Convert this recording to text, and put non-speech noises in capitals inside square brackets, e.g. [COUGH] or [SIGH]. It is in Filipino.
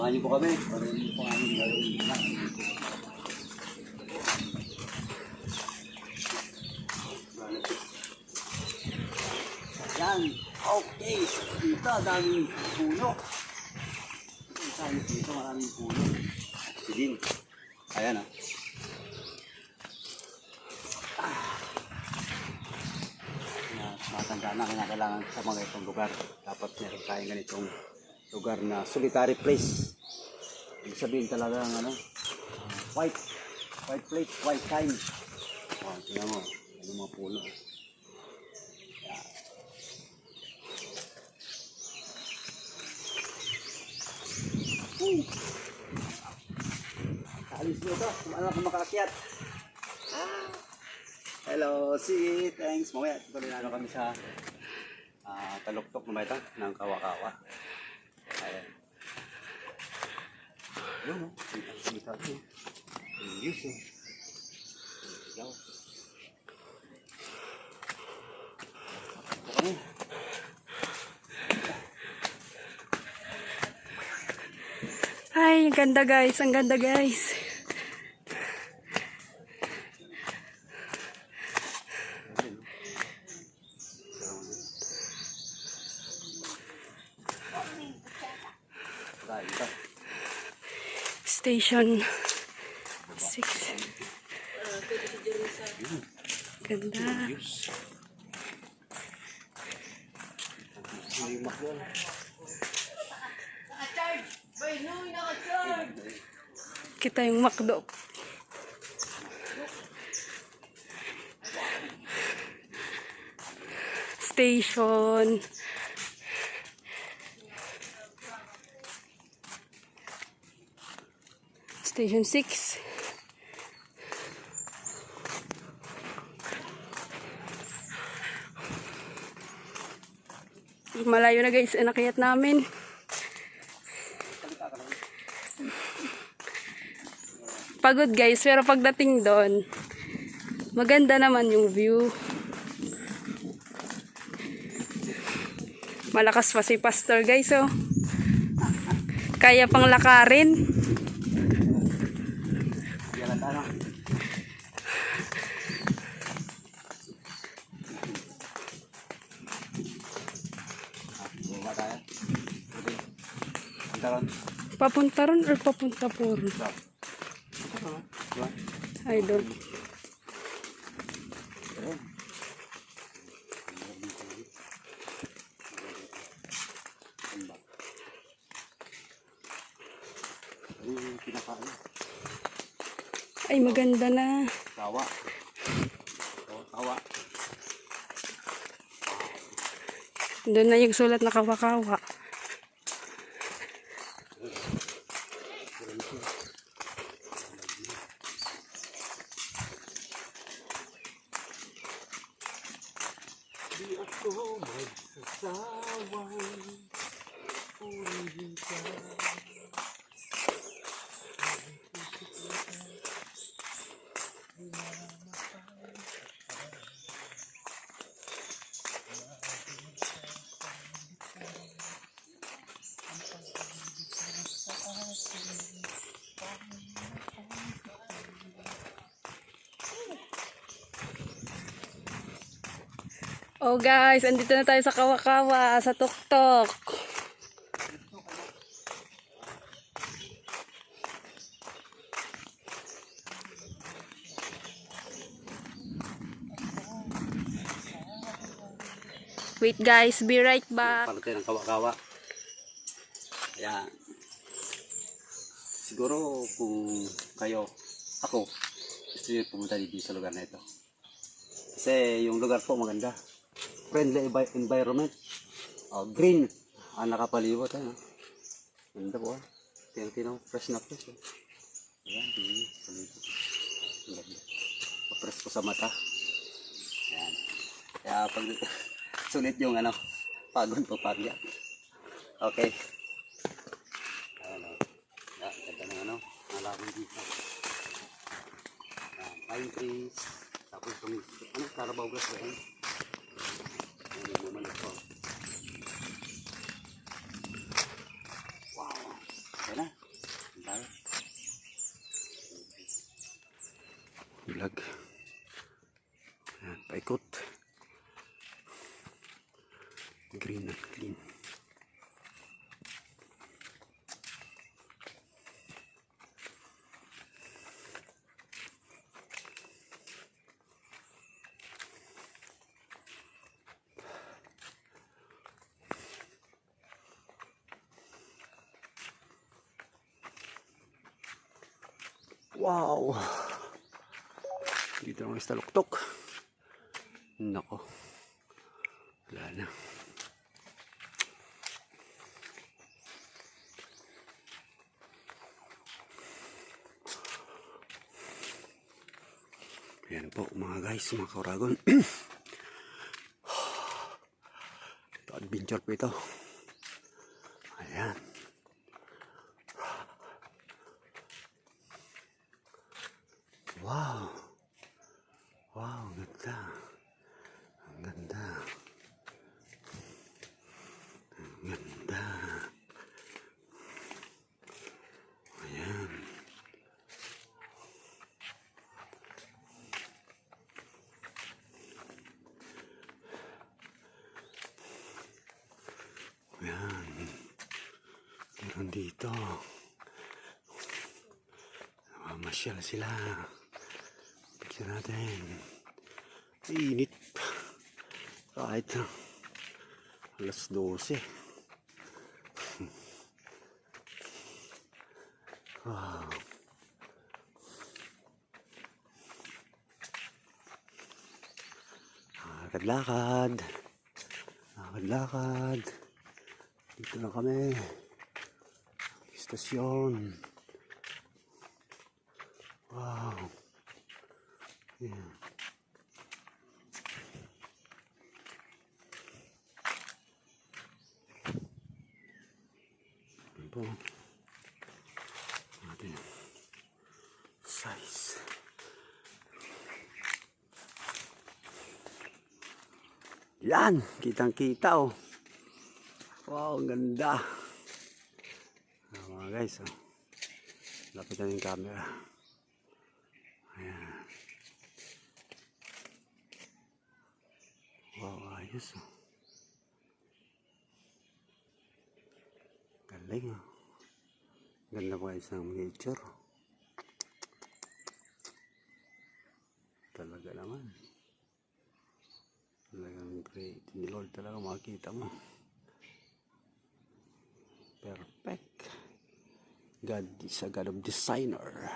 Samahan po kami. Ano niyo po aming gagawin. Yan. Okay. Dito, daming puno. Saan dito, maraming puno. Oxygen. Ayan ah. na matanda na kinakailangan sa mga itong lugar. Dapat meron tayong ganitong lugar na solitary place. Ibig sabihin talaga ng ano, ah, white, white plate, white time. Oh, tingnan mo, ano mga puno. Uy! Kaalis mo ito, kung ano ka makaakyat. Hello, si thanks. Mamaya, tuloy na ano kami sa ah, taluktok na ba ito? Ng kawakawa. Yun. Ay, ang ganda guys, ang ganda guys. Station 6. Ganda. Kita yung makdo. Station. Station 6. Malayo na guys, nakayat namin. Pagod guys, pero pagdating doon, maganda naman yung view. Malakas pa si pastor guys, oh. Kaya pang lakarin. Yan ang tanong. Ah, bumaba tayo. Okay. Punta ron. Papunta ron or papunta po ron? Yung pinakaano? Ay, maganda na. Tawa. Tawa. Doon na yung sulat na kawakawa. Oh guys, andito na tayo sa Kawakawa, sa Tuktok. Wait guys, be right back. Parte ng kawa-kawa. Ayan. Siguro kung kayo, ako, gusto nyo pumunta dito sa lugar na ito. Kasi yung lugar po maganda. Friendly envi- environment. Oh, green ang nakapalibot. Ano? Ganda po ah. Tino-tino, fresh na fresh. Eh. Ayan, salito. Ang ganda. Pa-fresh po sa mata. Ayan. Kaya pag [LAUGHS] sulit yung ano, pagod po pagya. Okay. Ayan o. Ayan, ganda ng ano, nalaman dito. Ayan, pine trees. Tapos itong, ano, Carabao grass ba yan? Ayan, yung bumalik ko. Wow. Ayan na. Ang tayo. Vlog. Ayan, paikot. Green at Wow! Dito naman sa taluktok. Nako. Wala na. Ayan po mga guys, mga kauragon. [CLEARS THROAT] ito, adventure po ito. Wow. Wow, ganda. Ang ganda. Ang ganda. Ayan. Ayan. Meron dito. Mamasyal sila. Picture natin. Init. Kahit alas 12. Wow. Lakad-lakad. Lakad-lakad. Dito na kami. Istasyon. Wow. Ano po? Ating size. Yan, kitang kita oh. Wow, ang ganda. Mga guys, oh. Lapitan yung camera. Ayan. Wow, ayos. Galing. Ganda pa isang nature. Talaga naman. Talagang great. Ni Lord talaga makikita mo. Perfect. God is a God of designer.